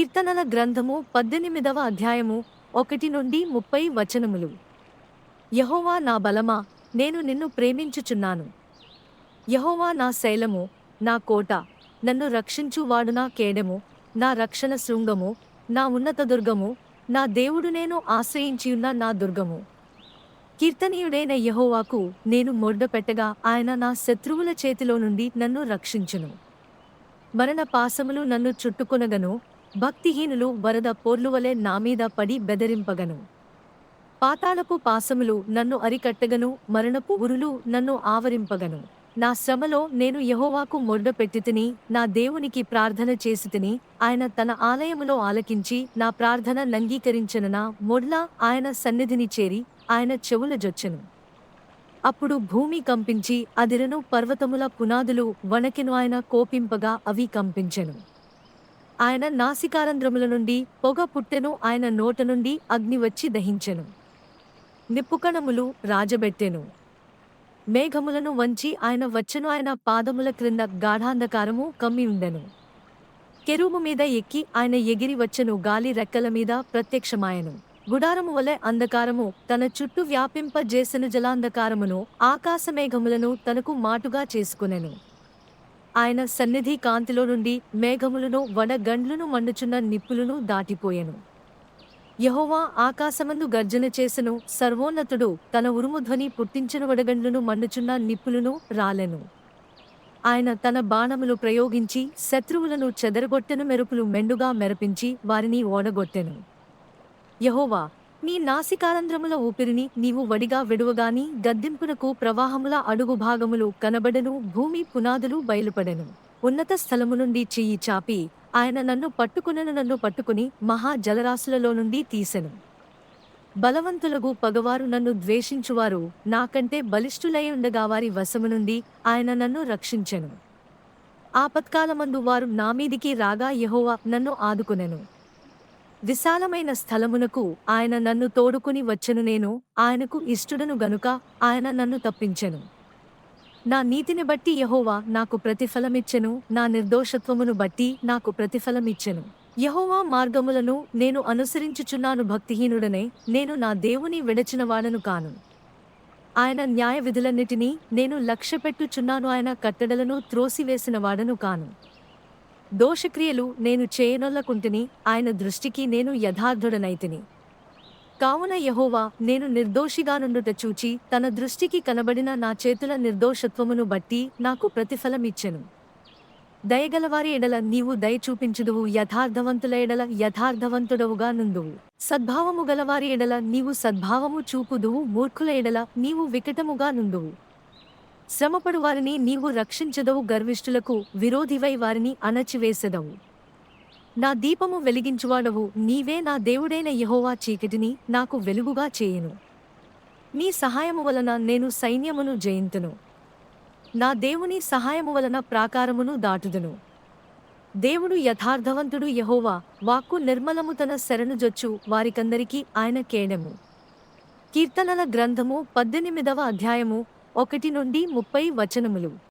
కీర్తనల గ్రంథము పద్దెనిమిదవ అధ్యాయము ఒకటి నుండి ముప్పై వచనములు. యహోవా నా బలమా నేను నిన్ను ప్రేమించుచున్నాను. యహోవా నా శైలము నా కోట నన్ను రక్షించువాడు నా కేడము నా రక్షణ శృంగము నా ఉన్నత దుర్గము నా దేవుడు నేను ఆశ్రయించియున్న నా దుర్గము. కీర్తనీయుడైన యహోవాకు నేను మొడ్డపెట్టగా ఆయన నా శత్రువుల చేతిలో నుండి నన్ను రక్షించును. మరణ పాసములు నన్ను చుట్టుకొనగను భక్తిహీనులు వరద పోర్లువలె నామీద పడి బెదరింపగను. పాతాళపు పాసములు నన్ను అరికట్టగను మరణపు ఉరులు నన్ను ఆవరింపగను. నా శ్రమలో నేను యహోవాకు మొడ్డపెట్టితిని నా దేవునికి ప్రార్థన చేసితిని ఆయన తన ఆలయములో ఆలకించి నా ప్రార్థన నంగీకరించనన మొడ్ల ఆయన సన్నిధిని చేరి ఆయన చెవుల జొచ్చెను. అప్పుడు భూమి కంపించి అదిరను పర్వతముల పునాదులు వణకెను ఆయన కోపింపగా అవి కంపించెను. ఆయన నాసికారంధ్రముల నుండి పొగ పుట్టెను ఆయన నోట నుండి అగ్ని వచ్చి దహించెను. నిప్పుకణములు రాజబెట్టెను. మేఘములను వంచి ఆయన వచ్చెను ఆయన పాదముల క్రింద గాఢాంధకారము కమ్మి ఉండెను. కెరూము మీద ఎక్కి ఆయన ఎగిరి వచ్చెను గాలి రెక్కల మీద ప్రత్యక్షమాయెను. గుడారము వలె అంధకారము తన చుట్టూ వ్యాపింపజేసెను జలాంధకారమును ఆకాశమేఘములను తనకు మాటుగా చేసుకునెను. ఆయన సన్నిధి కాంతిలో నుండి మేఘములను వడగండ్లను మండుచున్న నిప్పులను దాటిపోయెను. యహోవా ఆకాశమందు గర్జన చేసెను. సర్వోన్నతుడు తన ఉరుముధ్వని పుట్టించిన వడగండ్లను మండుచున్న నిప్పులను రాలెను. ఆయన తన బాణములు ప్రయోగించి శత్రువులను చెదరగొట్టెను మెరుపులు మెండుగా మెరపించి వారిని ఓడగొట్టెను. యహోవా నీ నాసికారంధ్రముల ఊపిరిని నీవు వడిగా విడువగాని గద్దింపునకు ప్రవాహముల అడుగు భాగములు కనబడను భూమి పునాదులు బయలుపడెను. ఉన్నత స్థలము నుండి చెయ్యి చాపి ఆయన నన్ను పట్టుకునను నన్ను పట్టుకుని మహా జలరాశులలో నుండి తీసెను. బలవంతులకు పగవారు నన్ను ద్వేషించువారు నాకంటే బలిష్ఠులై ఉండగా వారి వశము నుండి ఆయన నన్ను రక్షించెను. ఆపత్కాలమందు వారు నా మీదికి రాగా యహోవా నన్ను ఆదుకునెను. విశాలమైన స్థలమునకు ఆయన నన్ను తోడుకుని వచ్చెను నేను ఆయనకు ఇష్టుడను గనుక ఆయన నన్ను తప్పించెను. నా నీతిని బట్టి యహోవా నాకు ప్రతిఫలమిచ్చెను నా నిర్దోషత్వమును బట్టి నాకు ప్రతిఫలమిచ్చెను. యహోవా మార్గములను నేను అనుసరించుచున్నాను భక్తిహీనుడనే నేను నా దేవుని విడచినవాడను కాను. ఆయన న్యాయ విధులన్నిటినీ నేను లక్ష్యపెట్టుచున్నాను ఆయన కట్టడలను త్రోసివేసిన వాడను కాను. దోషక్రియలు నేను చేయనొల్లకుంటుని ఆయన దృష్టికి నేను యథార్థుడనైతిని. కావున యహోవా నేను నిర్దోషిగానుండుట చూచి తన దృష్టికి కనబడిన నా చేతుల నిర్దోషత్వమును బట్టి నాకు ప్రతిఫలమిచ్చెను దయగలవారి ఎడల నీవు దయ చూపించుదువు యథార్థవంతుల ఎడల యథార్థవంతుడవుగా నుందువు సద్భావము గలవారి ఎడల నీవు సద్భావము చూపుదువు మూర్ఖుల ఎడల నీవు వికటముగా నుందువు శ్రమపడు వారిని నీవు రక్షించదవు గర్విష్ఠులకు విరోధివై వారిని అణచివేసెదవు. నా దీపము వెలిగించువాడవు నీవే నా దేవుడైన యహోవా చీకటిని నాకు వెలుగుగా చేయను. నీ సహాయము వలన నేను సైన్యమును జయింతును. నా దేవుని సహాయము వలన ప్రాకారమును దాటుదును. దేవుడు యథార్థవంతుడు యహోవా వాక్కు నిర్మలము తన శరణుజొచ్చు వారికందరికీ ఆయన కేణము కీర్తనల గ్రంథము పద్దెనిమిదవ అధ్యాయము ఒకటి నుండి ముప్పై వచనములు.